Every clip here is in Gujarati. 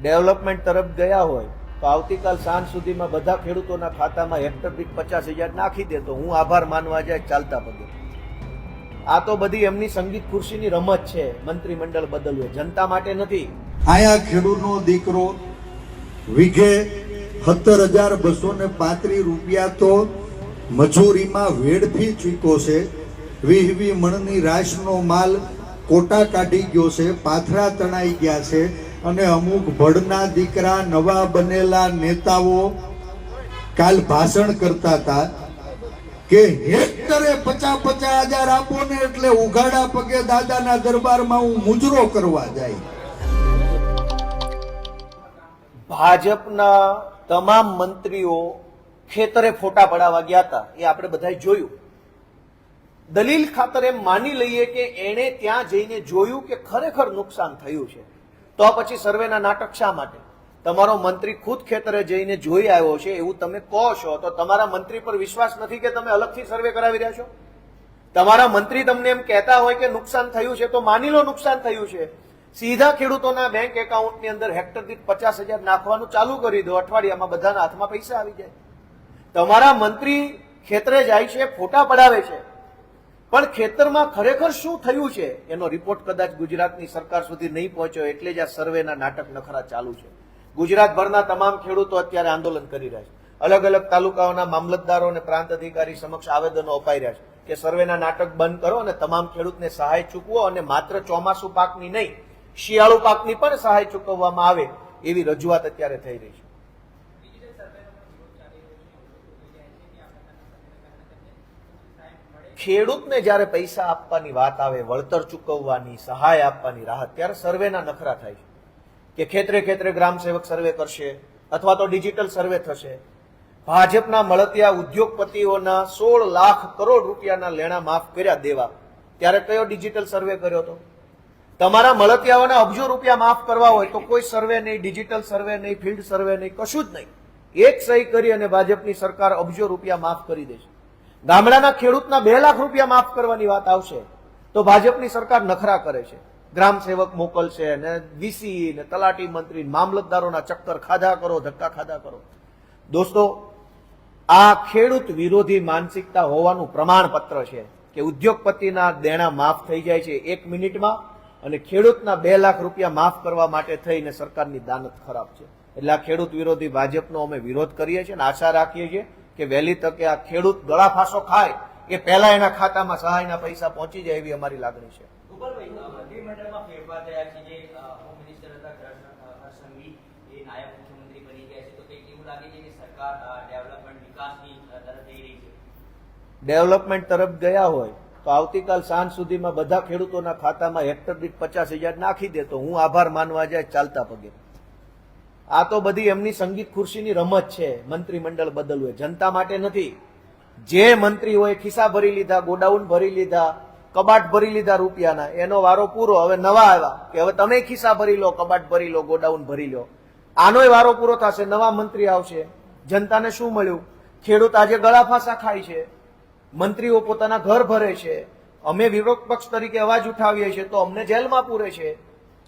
ડેવલપમેન્ટ તરફ ગયા હોય, તો આવતીકાલ સાંજ સુધીમાં બધા ખેડૂતોના ખાતામાં હેક્ટર દીઠ પચાસ હજાર નાખી દે તો હું આભાર માનવા જાય ચાલતા પગે. આ તો બધી એમની સંગીત ખુરશીની રમત છે, મંત્રીમંડળ બદલવું. જનતા માટે નથી. આયા ખેડૂતનો દીકરો વીઘે સત્તર હજાર બસો ને પાંત્રીસ રૂપિયા તો મજૂરીમાં વેડફી ચૂક્યો છે. વીહ વી મણની રાશનો માલ કોટા કાઢી ગયો છે, પાથરા તણાઈ ગયા છે. અને અમુક ભડના દીકરા નવા બનેલા નેતાઓ કાલ ભાષણ કરતા હતા કે હેક્ટરે પચાસ પચાસ હજાર આપો ને એટલે ઉઘાડા પગે દાદાના દરબારમાં હું મુજરો કરવા જાય. ભાજપના તમામ મંત્રીઓ ખેતરે ફોટા પડાવવા ગયા હતા. એ આપણે બધાએ જોયું. દલીલ ખાતર એમ માની લઈએ કે એણે ત્યાં જઈને જોયું કે ખરેખર નુકસાન થયું છે. તો પછી સર્વેના નાટક શા માટે? તમારો મંત્રી ખુદ ખેતરે જઈને જોઈ આવ્યો છે એવું તમે કહો છો, તો તમારા મંત્રી પર વિશ્વાસ નથી કે તમે અલગથી સર્વે કરાવી રહ્યા છો? તમારા મંત્રી તમને એમ કહેતા હોય કે નુકસાન થયું છે, તો માની લો નુકસાન થયું છે. સીધા ખેડૂતોના બેંક એકાઉન્ટની અંદર હેક્ટર દીઠ પચાસ હજાર નાખવાનું ચાલુ કરી દો, અઠવાડિયામાં બધાના હાથમાં પૈસા આવી જાય. તમારા મંત્રી ખેતરે જાય છે, ફોટા પડાવે છે. પણ ખેતરમાં ખરેખર શું થયું છે? એનો રિપોર્ટ કદાચ ગુજરાતની સરકાર સુધી નહીં પહોંચ્યો એટલે જ આ સર્વેના નાટક નખરા ચાલુ છે. ગુજરાતભરના તમામ ખેડૂતો અત્યારે આંદોલન કરી રહ્યા છે. અલગ અલગ તાલુકાઓના મામલતદારો અને પ્રાંત અધિકારી સમક્ષ આવેદનો અપાઈ રહ્યા છે કે સર્વેના નાટક બંધ કરો અને તમામ ખેડૂતને સહાય ચૂકવો અને માત્ર ચોમાસુ પાકની નહીં, શિયાળુ પાકની પણ સહાય ચૂકવવામાં આવે એવી રજૂઆત અત્યારે થઈ રહી છે. ખેડૂતને જ્યારે પૈસા આપવાની વાત આવે, વળતર ચૂકવવાની, સહાય આપવાની રાહત, ત્યારે સર્વેના નખરા થાય છે કે ખેતરે ખેતરે ગ્રામ સેવક સર્વે કરશે અથવા તો ડિજિટલ સર્વે થશે. ભાજપના મળતિયા ઉદ્યોગપતિઓના સોળ લાખ કરોડ રૂપિયાના લેણા માફ કર્યા દેવા. ત્યારે કયો ડિજિટલ સર્વે કર્યો હતો? તમારા મળતિયાઓના અબજો રૂપિયા માફ કરવા હોય તો કોઈ સર્વે નહીં, ડિજિટલ સર્વે નહીં, ફિલ્ડ સર્વે નહીં, કશું જ નહીં. એક સહી કરી અને ભાજપની સરકાર અબજો રૂપિયા માફ કરી દેશે. ગામડાના ખેડૂતના બે લાખ રૂપિયા માફ કરવાની વાત આવશે, તો ભાજપની સરકાર નખરા કરે છે. ગ્રામ સેવક મોકલશે ને વીસી ને તલાટી મંત્રી મામલતદારોના ચક્કર ખાધા કરો, ધક્કા ખાધા કરો. દોસ્તો, આ ખેડૂત વિરોધી માનસિકતા હોવાનું પ્રમાણપત્ર છે કે ઉદ્યોગપતિના દેણા માફ થઈ જાય છે એક મિનિટમાં અને ખેડૂતના બે લાખ રૂપિયા માફ કરવા માટે થઈને સરકારની દાનત ખરાબ છે. એટલે આ ખેડૂત વિરોધી ભાજપનો અમે વિરોધ કરીએ છીએ અને આશા રાખીએ છીએ કે વહેલી તકે આ ખેડૂત ગળા ફાંસો ખાય એ પહેલા એના ખાતામાં સહાયના પૈસા પહોંચી જાય એવી અમારી લાગણી છે. ડેવલપમેન્ટ તરફ ગયા હોય તો આવતીકાલ સાંજ સુધીમાં બધા ખેડૂતોના ખાતામાં હેક્ટર દીઠ પચાસ હજાર નાખી દે તો હું આભાર માનવા જાય ચાલતા પગે. આ તો બધી એમની સંગીત ખુરશીની રમત છે, મંત્રીમંડળ બદલવું જનતા માટે નથી. જે મંત્રીઓએ ખિસ્સા ભરી લીધા, ગોડાઉન ભરી લીધા, કબાટ ભરી લીધા રૂપિયાના, એનો વારો પૂરો. હવે નવા આવ્યા કે હવે તમે ખિસ્સા ભરી લો, કબાટ ભરી લો, ગોડાઉન ભરી લો. આનોય વારો પૂરો થશે, નવા મંત્રી આવશે. જનતાને શું મળ્યું? ખેડૂત આજે ગળાફાંસા ખાય છે. મંત્રીઓ પોતાના ઘર ભરે છે. અમે વિરોધ પક્ષ તરીકે અવાજ ઉઠાવીએ છીએ તો અમને જેલમાં પૂરે છે.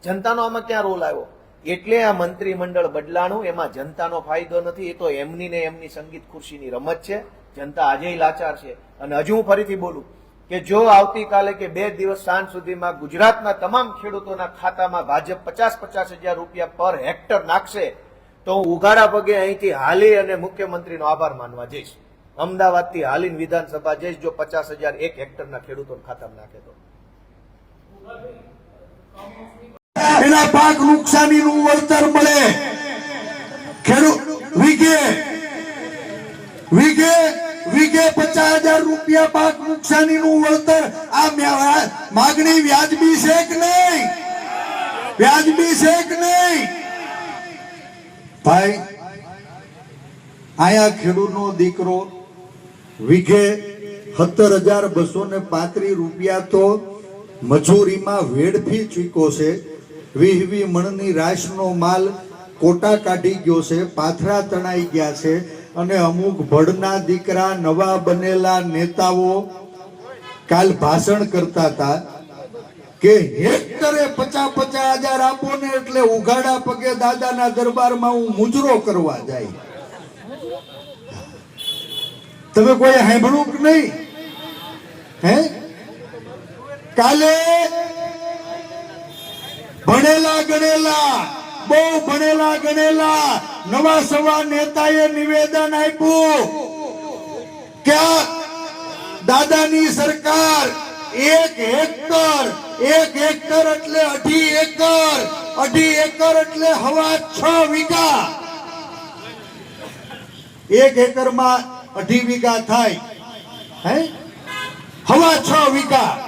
જનતાનો આમાં ક્યાં રોલ આવ્યો? એટલે આ મંત્રીમંડળ બદલાણું, એમાં જનતાનો ફાયદો નથી, એ તો એમની ને એમની સંગીત ખુરશીની રમત છે, જનતા આજે લાચાર છે. અને હજુ હું ફરીથી બોલું કે જો આવતીકાલે કે બે દિવસ સાંજ સુધીમાં ગુજરાતના તમામ ખેડૂતોના ખાતામાં ભાજપ પચાસ પચાસ હજાર રૂપિયા પર હેક્ટર નાખશે, તો હું ઉઘાડા પગે અહીંથી હાલી અને મુખ્યમંત્રીનો આભાર માનવા જઈશ. અમદાવાદથી હાલીન વિધાનસભા જઈશ, જો પચાસ હજાર એક હેક્ટરના ખેડૂતોના ખાતામાં નાખે તો. પાક નુકસાનીનું વળતર મળે. ખેડૂત વીઘે આયા ખેડૂતનો દીકરો વીઘે સત્તર હજાર બસો ને પાંત્રીસ રૂપિયા તો મજૂરીમાં વેડફી ચૂક્યો છે. વીહ વી મણની રાશનો માલ કોટા કાઢી ગયો છે, પાથરા તણાઈ ગયા છે અને અમુક ભડના દીકરા, નવા બનેલા નેતાઓ કાલ ભાષણ કરતા હતા કે હેક્ટરે પચાસ પચાસ હજાર આપો ને એટલે ઉઘાડા પગે દાદાના દરબારમાં હું મુજરો કરવા જાય. તમે કોઈ સાંભળ્યું નહીં? હે? કાલે ભણેલા ગણેલા, બહુ ભણેલા ગણેલા, નવા સવા નેતાએ નિવેદન આપ્યું કે દાદાની સરકાર એક હેક્ટર એક હેક્ટર એટલે અઢી એકર અઢી એકર એટલે હવા છ વીઘા. એક એકરમાં અઢી વીઘા થાય, હે? હવા છ વીઘા.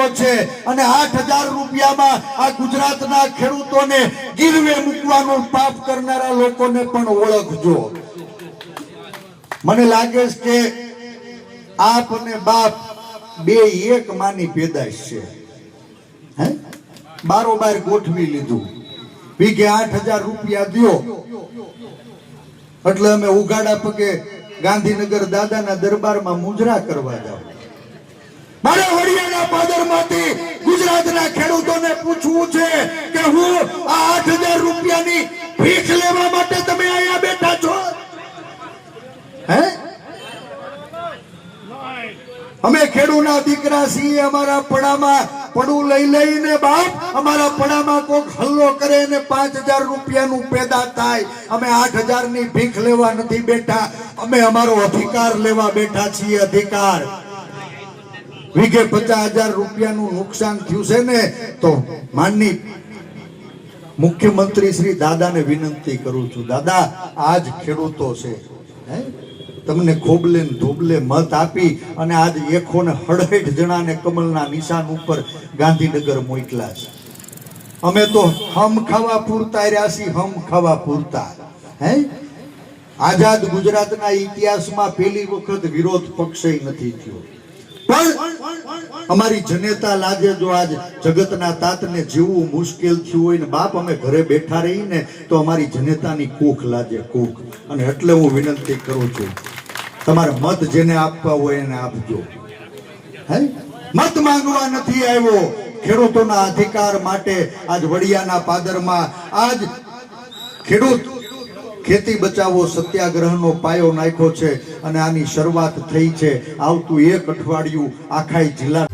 ગયો છે અને આઠ હજાર રૂપિયામાં આ ગુજરાતના ખેડૂતોને ગીરવે મૂકવાનું પાપ કરનારા લોકોને પણ ઓળખજો. મને લાગે છે કે આપ અને બાપ બે એક માની પેદાશ છે. હે? બારોબાર ગોઠવી લીધું. વીઘે આઠ હજાર રૂપિયા દો એટલે અમે ઉઘાડા પગે ગાંધીનગર દાદાના દરબારમાં મુજરા કરવા જાવ મારે અમે ખેડૂના દીકરા છીએ, અમારા પડામાં પડું લઈ લઈને બાપ, અમારા પડામાં કોક હલ્લો કરે ને પાંચ હજાર રૂપિયાનું પેદા થાય. અમે આઠ હજારની ભીખ લેવા નથી બેઠા. અમે અમારો અધિકાર લેવા બેઠા છીએ, અધિકાર. વીઘે પચાસ હજાર રૂપિયાનું નુકસાન થયું છે ને, તો માનની મુખ્યમંત્રી શ્રી દાદાને વિનંતી કરું છું, દાદા, આજ ખેડૂતો છે? તમને ખોબલે ધોબલે મત આપી અને આજ એકો ને હડહેઠ જણાને કમલના નિશાન ઉપર ગાંધીનગર મોકલા છે. અમે તો હમ ખાવા પૂરતા રહ્યા છીએ, હમ ખાવા પૂરતા, હે? આઝાદ ગુજરાતના ઇતિહાસમાં પહેલી વખત વિરોધ પક્ષે નથી થયો. અમારી જનેતા લાગે જો આજ જગતના તાતને જીવવું મુશ્કેલ થયું હોય ને બાપ અમે ઘરે બેઠા રહીને તો અમારી જનેતાની કૂખ લાગે કૂખ. અને એટલે હું વિનંતી કરું છું, તમારે મત જેને આપવા હોય એને આપજો. હે? મત માંગવા નથી આવ્યો. ખેડૂતોના અધિકાર માટે આજ વડિયાના પાદરમાં આજ ખેડૂત ખેતી બચાવો સત્યાગ્રહનો પાયો નાખ્યો છે અને આની શરૂઆત થઈ છે આવતું એક અઠવાડિયું આખા જિલ્લા